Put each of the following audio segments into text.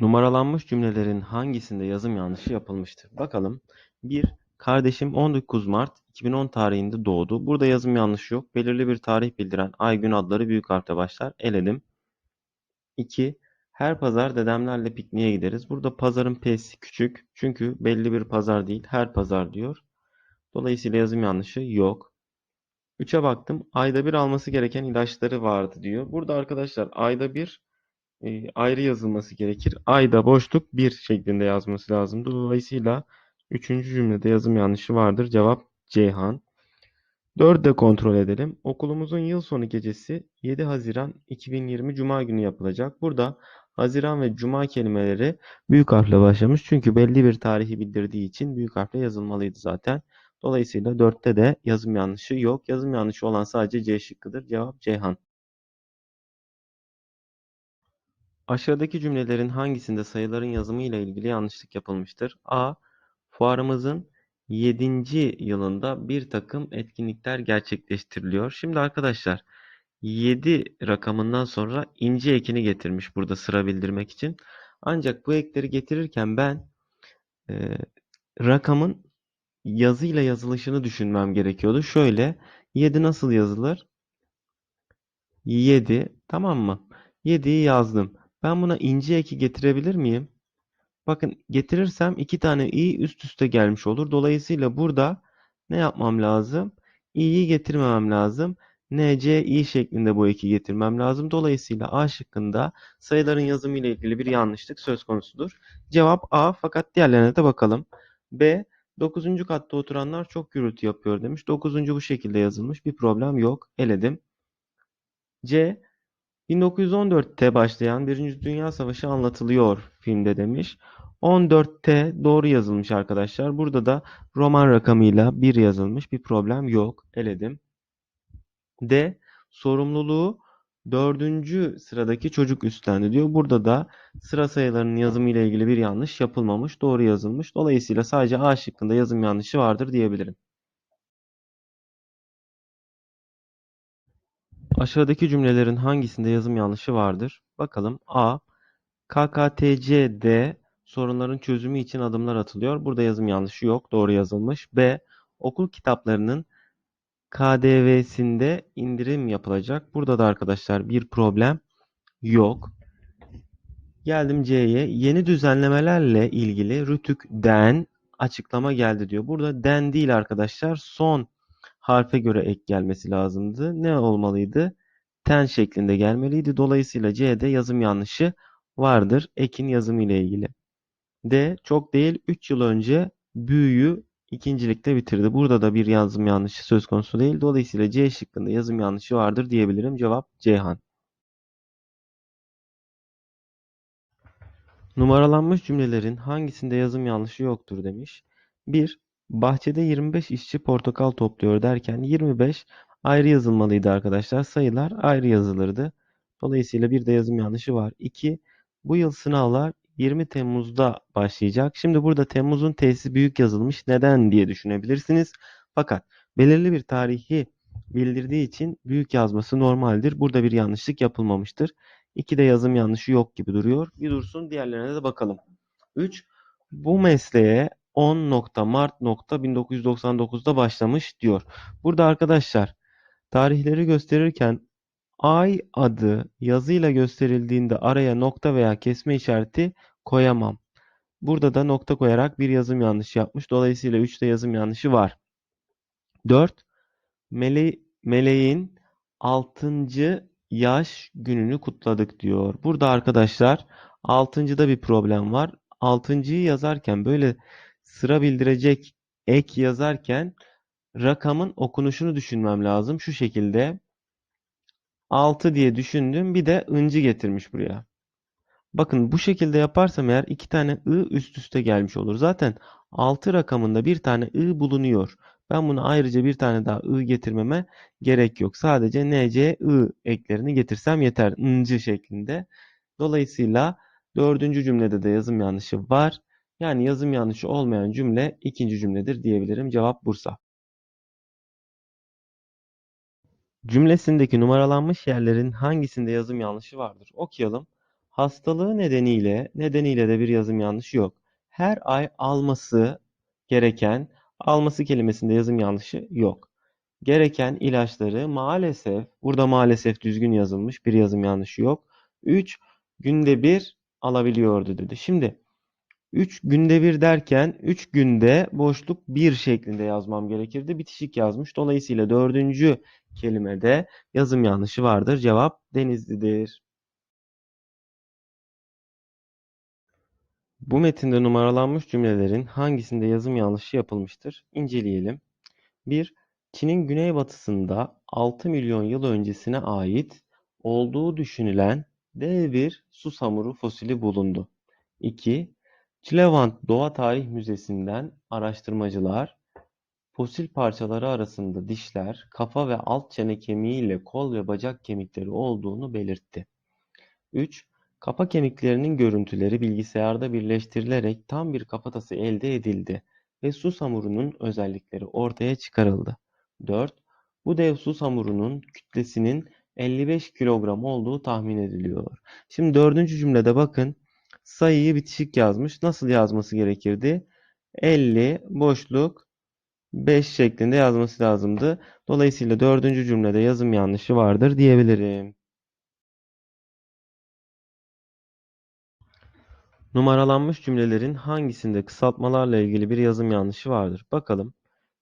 Numaralanmış cümlelerin hangisinde yazım yanlışı yapılmıştır? Bakalım. 1. Kardeşim 19 Mart 2010 tarihinde doğdu. Burada yazım yanlışı yok. Belirli bir tarih bildiren ay gün adları büyük harfle başlar. Eledim. 2. Her pazar dedemlerle pikniğe gideriz. Burada pazarın p'si küçük. Çünkü belli bir pazar değil. Her pazar diyor. Dolayısıyla yazım yanlışı yok. 3'e baktım. Ayda bir alması gereken ilaçları vardı diyor. Burada arkadaşlar ayda bir e, ayrı yazılması gerekir. Ayda boşluk 1 şeklinde yazması lazım. Dolayısıyla 3. cümlede yazım yanlışı vardır. Cevap Ceyhan. 4'ü de kontrol edelim. Okulumuzun yıl sonu gecesi 7 Haziran 2020 Cuma günü yapılacak. Burada Haziran ve Cuma kelimeleri büyük harfle başlamış. Çünkü belli bir tarihi bildirdiği için büyük harfle yazılmalıydı zaten. Dolayısıyla 4'te de yazım yanlışı yok. Yazım yanlışı olan sadece C şıkkıdır. Cevap Ceyhan. Aşağıdaki cümlelerin hangisinde sayıların yazımı ile ilgili yanlışlık yapılmıştır? A. Fuarımızın 7. yılında bir takım etkinlikler gerçekleştiriliyor. Şimdi arkadaşlar 7 rakamından sonra ince ekini getirmiş burada sıra bildirmek için. Ancak bu ekleri getirirken ben e, rakamın yazıyla yazılışını düşünmem gerekiyordu. Şöyle 7 nasıl yazılır? 7 tamam mı? 7'yi yazdım. Ben buna ince eki getirebilir miyim? Bakın getirirsem iki tane i üst üste gelmiş olur. Dolayısıyla burada ne yapmam lazım? i'yi getirmemem lazım. n, c, i şeklinde bu eki getirmem lazım. Dolayısıyla A şıkkında sayıların yazımı ile ilgili bir yanlışlık söz konusudur. Cevap A fakat diğerlerine de bakalım. B 9. katta oturanlar çok gürültü yapıyor demiş. 9. bu şekilde yazılmış. Bir problem yok. Eledim. C 1914'te başlayan Birinci Dünya Savaşı anlatılıyor filmde demiş. 14'te doğru yazılmış arkadaşlar. Burada da roman rakamıyla 1 yazılmış. Bir problem yok. Eledim. D. Sorumluluğu dördüncü sıradaki çocuk üstlendi diyor. Burada da sıra sayılarının yazımı ile ilgili bir yanlış yapılmamış. Doğru yazılmış. Dolayısıyla sadece A şıkkında yazım yanlışı vardır diyebilirim. Aşağıdaki cümlelerin hangisinde yazım yanlışı vardır? Bakalım. A. KKTC'de sorunların çözümü için adımlar atılıyor. Burada yazım yanlışı yok. Doğru yazılmış. B. Okul kitaplarının KDV'sinde indirim yapılacak. Burada da arkadaşlar bir problem yok. Geldim C'ye. Yeni düzenlemelerle ilgili Rütük'den açıklama geldi diyor. Burada den değil arkadaşlar. Son harfe göre ek gelmesi lazımdı. Ne olmalıydı? Ten şeklinde gelmeliydi. Dolayısıyla C'de yazım yanlışı vardır. Ekin yazımı ile ilgili. D. Çok değil 3 yıl önce büyüyü ikincilikte bitirdi. Burada da bir yazım yanlışı söz konusu değil. Dolayısıyla C şıkkında yazım yanlışı vardır diyebilirim. Cevap Ceyhan. Numaralanmış cümlelerin hangisinde yazım yanlışı yoktur demiş. 1. Bahçede 25 işçi portakal topluyor derken 25 ayrı yazılmalıydı arkadaşlar. Sayılar ayrı yazılırdı. Dolayısıyla bir de yazım yanlışı var. 2. Bu yıl sınavlar 20 Temmuz'da başlayacak. Şimdi burada Temmuz'un T'si büyük yazılmış. Neden diye düşünebilirsiniz. Fakat belirli bir tarihi bildirdiği için büyük yazması normaldir. Burada bir yanlışlık yapılmamıştır. 2'de yazım yanlışı yok gibi duruyor. Bir dursun diğerlerine de bakalım. 3. Bu mesleğe 10.Mart.1999'da başlamış diyor. Burada arkadaşlar tarihleri gösterirken ay adı yazıyla gösterildiğinde araya nokta veya kesme işareti koyamam. Burada da nokta koyarak bir yazım yanlışı yapmış. Dolayısıyla 3'te yazım yanlışı var. 4. Mele meleğin 6. yaş gününü kutladık diyor. Burada arkadaşlar 6.da bir problem var. 6.yı yazarken böyle sıra bildirecek ek yazarken rakamın okunuşunu düşünmem lazım. Şu şekilde 6 diye düşündüm. Bir de ıncı getirmiş buraya. Bakın bu şekilde yaparsam eğer iki tane i üst üste gelmiş olur. Zaten 6 rakamında bir tane i bulunuyor. Ben bunu ayrıca bir tane daha i getirmeme gerek yok. Sadece n, c, i eklerini getirsem yeter. ıncı şeklinde. Dolayısıyla dördüncü cümlede de yazım yanlışı var. Yani yazım yanlışı olmayan cümle ikinci cümledir diyebilirim. Cevap Bursa. Cümlesindeki numaralanmış yerlerin hangisinde yazım yanlışı vardır? Okuyalım. Hastalığı nedeniyle, nedeniyle de bir yazım yanlışı yok. Her ay alması gereken, alması kelimesinde yazım yanlışı yok. Gereken ilaçları maalesef, burada maalesef düzgün yazılmış bir yazım yanlışı yok. 3 günde bir alabiliyordu dedi. Şimdi 3 günde bir derken 3 günde boşluk 1 şeklinde yazmam gerekirdi. Bitişik yazmış. Dolayısıyla dördüncü kelimede yazım yanlışı vardır. Cevap Denizli'dir. Bu metinde numaralanmış cümlelerin hangisinde yazım yanlışı yapılmıştır? İnceleyelim. 1. Çin'in güneybatısında 6 milyon yıl öncesine ait olduğu düşünülen dev bir susamuru fosili bulundu. 2. Çilevant Doğa Tarih Müzesi'nden araştırmacılar fosil parçaları arasında dişler, kafa ve alt çene kemiği ile kol ve bacak kemikleri olduğunu belirtti. 3. Kafa kemiklerinin görüntüleri bilgisayarda birleştirilerek tam bir kafatası elde edildi ve susamurunun özellikleri ortaya çıkarıldı. 4. Bu dev susamurunun kütlesinin 55 kilogram olduğu tahmin ediliyor. Şimdi dördüncü cümlede bakın sayıyı bitişik yazmış. Nasıl yazması gerekirdi? 50 boşluk 5 şeklinde yazması lazımdı. Dolayısıyla dördüncü cümlede yazım yanlışı vardır diyebilirim. Numaralanmış cümlelerin hangisinde kısaltmalarla ilgili bir yazım yanlışı vardır? Bakalım.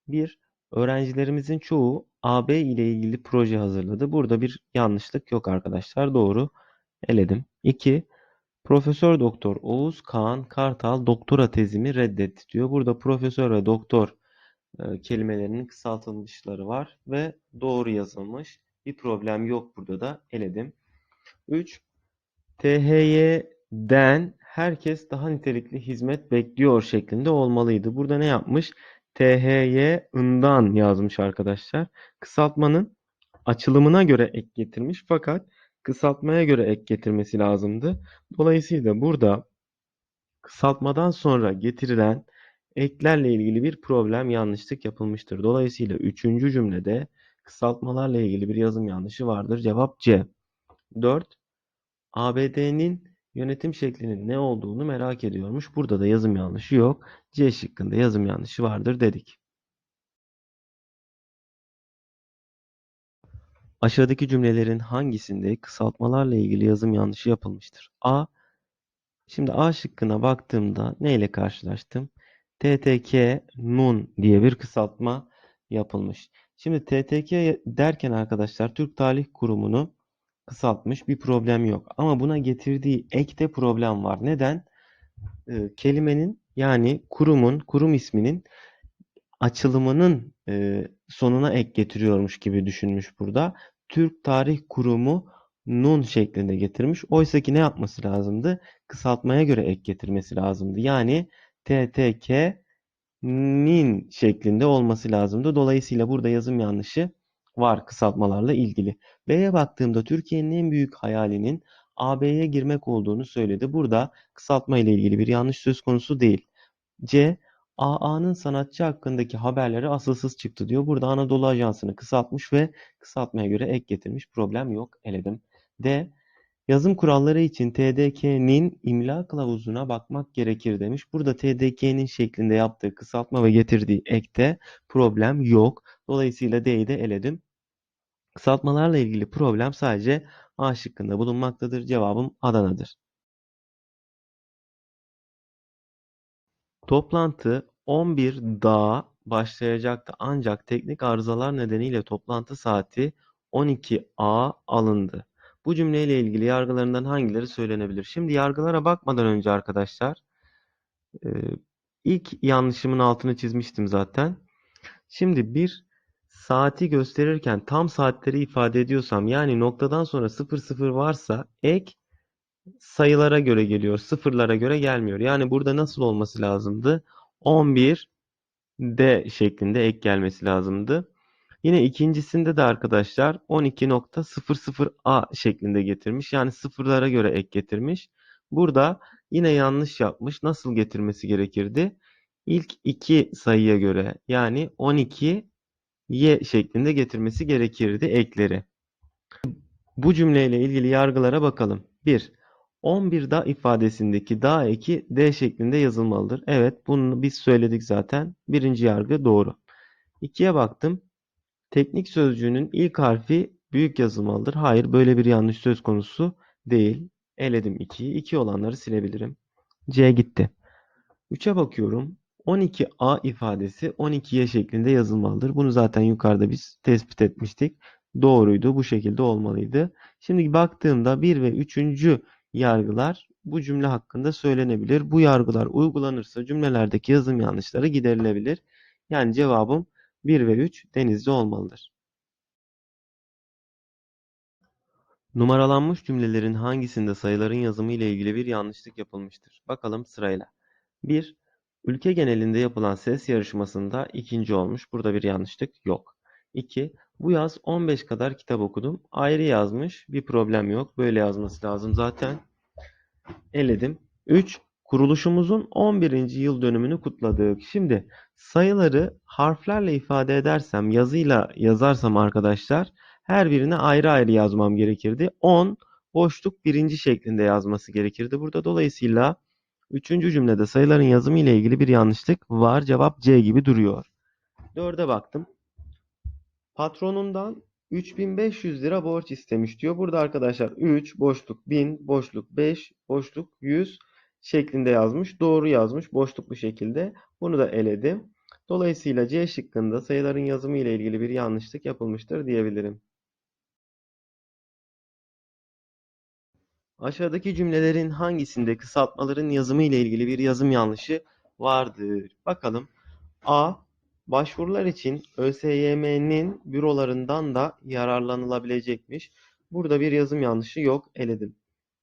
1. Öğrencilerimizin çoğu AB ile ilgili proje hazırladı. Burada bir yanlışlık yok arkadaşlar. Doğru. Eledim. 2. Profesör Doktor Oğuz Kaan Kartal doktora tezimi reddetti diyor. Burada profesör ve doktor e, kelimelerinin kısaltılmışları var ve doğru yazılmış. Bir problem yok burada da eledim. 3. THY'den herkes daha nitelikli hizmet bekliyor şeklinde olmalıydı. Burada ne yapmış? THY'ından yazmış arkadaşlar. Kısaltmanın açılımına göre ek getirmiş fakat kısaltmaya göre ek getirmesi lazımdı. Dolayısıyla burada kısaltmadan sonra getirilen eklerle ilgili bir problem yanlışlık yapılmıştır. Dolayısıyla üçüncü cümlede kısaltmalarla ilgili bir yazım yanlışı vardır. Cevap C. 4. ABD'nin yönetim şeklinin ne olduğunu merak ediyormuş. Burada da yazım yanlışı yok. C şıkkında yazım yanlışı vardır dedik. Aşağıdaki cümlelerin hangisinde kısaltmalarla ilgili yazım yanlışı yapılmıştır? A. Şimdi A şıkkına baktığımda ne ile karşılaştım? TTK Nun diye bir kısaltma yapılmış. Şimdi TTK derken arkadaşlar Türk Tarih Kurumu'nu kısaltmış bir problem yok. Ama buna getirdiği ekte problem var. Neden? Ee, kelimenin yani kurumun, kurum isminin açılımının e, sonuna ek getiriyormuş gibi düşünmüş burada. Türk Tarih Kurumu nun şeklinde getirmiş. Oysa ki ne yapması lazımdı? Kısaltmaya göre ek getirmesi lazımdı. Yani TTK nin şeklinde olması lazımdı. Dolayısıyla burada yazım yanlışı var kısaltmalarla ilgili. B'ye baktığımda Türkiye'nin en büyük hayalinin AB'ye girmek olduğunu söyledi. Burada kısaltma ile ilgili bir yanlış söz konusu değil. C. AA'nın sanatçı hakkındaki haberleri asılsız çıktı diyor. Burada Anadolu Ajansı'nı kısaltmış ve kısaltmaya göre ek getirmiş. Problem yok. Eledim. D. Yazım kuralları için TDK'nin imla kılavuzuna bakmak gerekir demiş. Burada TDK'nin şeklinde yaptığı kısaltma ve getirdiği ekte problem yok. Dolayısıyla D'yi de eledim. Kısaltmalarla ilgili problem sadece A şıkkında bulunmaktadır. Cevabım Adana'dır. Toplantı 11'da başlayacaktı ancak teknik arızalar nedeniyle toplantı saati 12A alındı. Bu cümleyle ilgili yargılarından hangileri söylenebilir? Şimdi yargılara bakmadan önce arkadaşlar e, ilk yanlışımın altını çizmiştim zaten. Şimdi bir saati gösterirken tam saatleri ifade ediyorsam yani noktadan sonra 00 varsa ek sayılara göre geliyor. Sıfırlara göre gelmiyor. Yani burada nasıl olması lazımdı? 11 D şeklinde ek gelmesi lazımdı. Yine ikincisinde de arkadaşlar 12.00A şeklinde getirmiş. Yani sıfırlara göre ek getirmiş. Burada yine yanlış yapmış. Nasıl getirmesi gerekirdi? İlk iki sayıya göre yani 12 Y şeklinde getirmesi gerekirdi ekleri. Bu cümleyle ilgili yargılara bakalım. 1. 11 da ifadesindeki da eki D şeklinde yazılmalıdır. Evet bunu biz söyledik zaten. Birinci yargı doğru. 2'ye baktım. Teknik sözcüğünün ilk harfi büyük yazılmalıdır. Hayır böyle bir yanlış söz konusu değil. Eledim 2'yi. 2 olanları silebilirim. C gitti. 3'e bakıyorum. 12A ifadesi 12Y şeklinde yazılmalıdır. Bunu zaten yukarıda biz tespit etmiştik. Doğruydu. Bu şekilde olmalıydı. Şimdi baktığımda 1 ve 3. yargılar bu cümle hakkında söylenebilir. Bu yargılar uygulanırsa cümlelerdeki yazım yanlışları giderilebilir. Yani cevabım 1 ve 3 denizli olmalıdır. Numaralanmış cümlelerin hangisinde sayıların yazımı ile ilgili bir yanlışlık yapılmıştır? Bakalım sırayla. 1. Ülke genelinde yapılan ses yarışmasında ikinci olmuş. Burada bir yanlışlık yok. 2. Bu yaz 15 kadar kitap okudum. Ayrı yazmış. Bir problem yok. Böyle yazması lazım zaten. Eledim. 3. Kuruluşumuzun 11. yıl dönümünü kutladık. Şimdi sayıları harflerle ifade edersem, yazıyla yazarsam arkadaşlar her birine ayrı ayrı yazmam gerekirdi. 10 boşluk birinci şeklinde yazması gerekirdi. Burada dolayısıyla üçüncü cümlede sayıların yazımı ile ilgili bir yanlışlık var. Cevap C gibi duruyor. 4'e baktım. Patronundan 3500 lira borç istemiş diyor. Burada arkadaşlar 3 boşluk 1000 boşluk 5 boşluk 100 şeklinde yazmış. Doğru yazmış. Boşluk bu şekilde. Bunu da eledim. Dolayısıyla C şıkkında sayıların yazımı ile ilgili bir yanlışlık yapılmıştır diyebilirim. Aşağıdaki cümlelerin hangisinde kısaltmaların yazımı ile ilgili bir yazım yanlışı vardır? Bakalım. A. Başvurular için ÖSYM'nin bürolarından da yararlanılabilecekmiş. Burada bir yazım yanlışı yok. Eledim.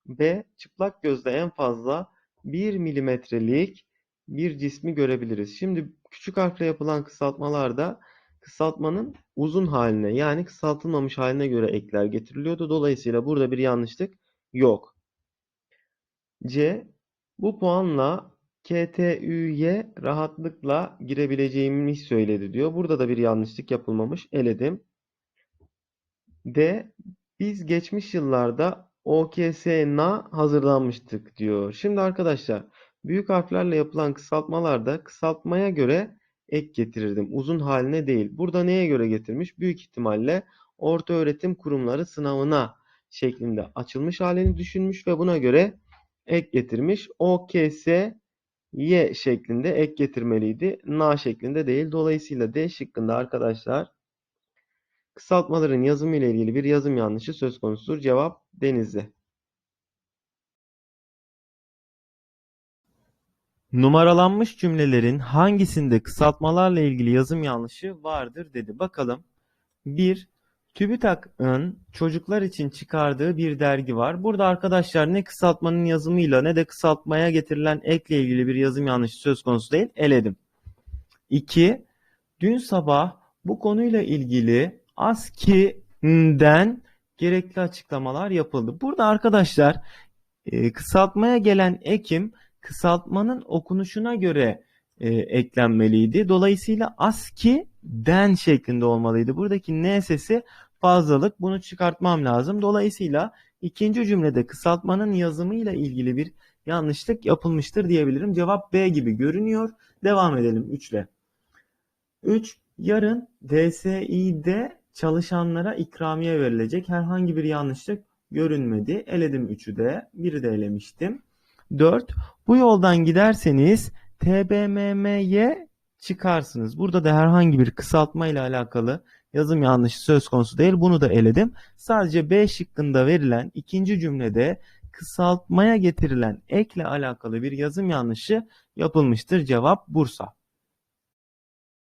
B. Çıplak gözle en fazla 1 milimetrelik bir cismi görebiliriz. Şimdi küçük harfle yapılan kısaltmalarda kısaltmanın uzun haline yani kısaltılmamış haline göre ekler getiriliyordu. Dolayısıyla burada bir yanlışlık yok. C. Bu puanla KTÜ'ye rahatlıkla girebileceğimi söyledi diyor. Burada da bir yanlışlık yapılmamış. Eledim. D. Biz geçmiş yıllarda OKSN'a hazırlanmıştık diyor. Şimdi arkadaşlar büyük harflerle yapılan kısaltmalarda kısaltmaya göre ek getirirdim. Uzun haline değil. Burada neye göre getirmiş? Büyük ihtimalle orta öğretim kurumları sınavına şeklinde açılmış halini düşünmüş ve buna göre ek getirmiş. OKS Y şeklinde ek getirmeliydi. Na şeklinde değil. Dolayısıyla D şıkkında arkadaşlar kısaltmaların yazımı ile ilgili bir yazım yanlışı söz konusudur. Cevap Denizli. Numaralanmış cümlelerin hangisinde kısaltmalarla ilgili yazım yanlışı vardır dedi. Bakalım. 1. TÜBİTAK'ın çocuklar için çıkardığı bir dergi var. Burada arkadaşlar ne kısaltmanın yazımıyla ne de kısaltmaya getirilen ekle ilgili bir yazım yanlışı söz konusu değil. Eledim. 2. Dün sabah bu konuyla ilgili ASCII'den gerekli açıklamalar yapıldı. Burada arkadaşlar e, kısaltmaya gelen ekim kısaltmanın okunuşuna göre e, eklenmeliydi. Dolayısıyla ASCII'den şeklinde olmalıydı. Buradaki N sesi fazlalık. Bunu çıkartmam lazım. Dolayısıyla ikinci cümlede kısaltmanın yazımıyla ilgili bir yanlışlık yapılmıştır diyebilirim. Cevap B gibi görünüyor. Devam edelim 3 ile. 3. Yarın DSİ'de çalışanlara ikramiye verilecek herhangi bir yanlışlık görünmedi. Eledim 3'ü de. Biri de elemiştim. 4. Bu yoldan giderseniz TBMM'ye çıkarsınız. Burada da herhangi bir kısaltma ile alakalı yazım yanlışı söz konusu değil. Bunu da eledim. Sadece B şıkkında verilen ikinci cümlede kısaltmaya getirilen ekle alakalı bir yazım yanlışı yapılmıştır. Cevap Bursa.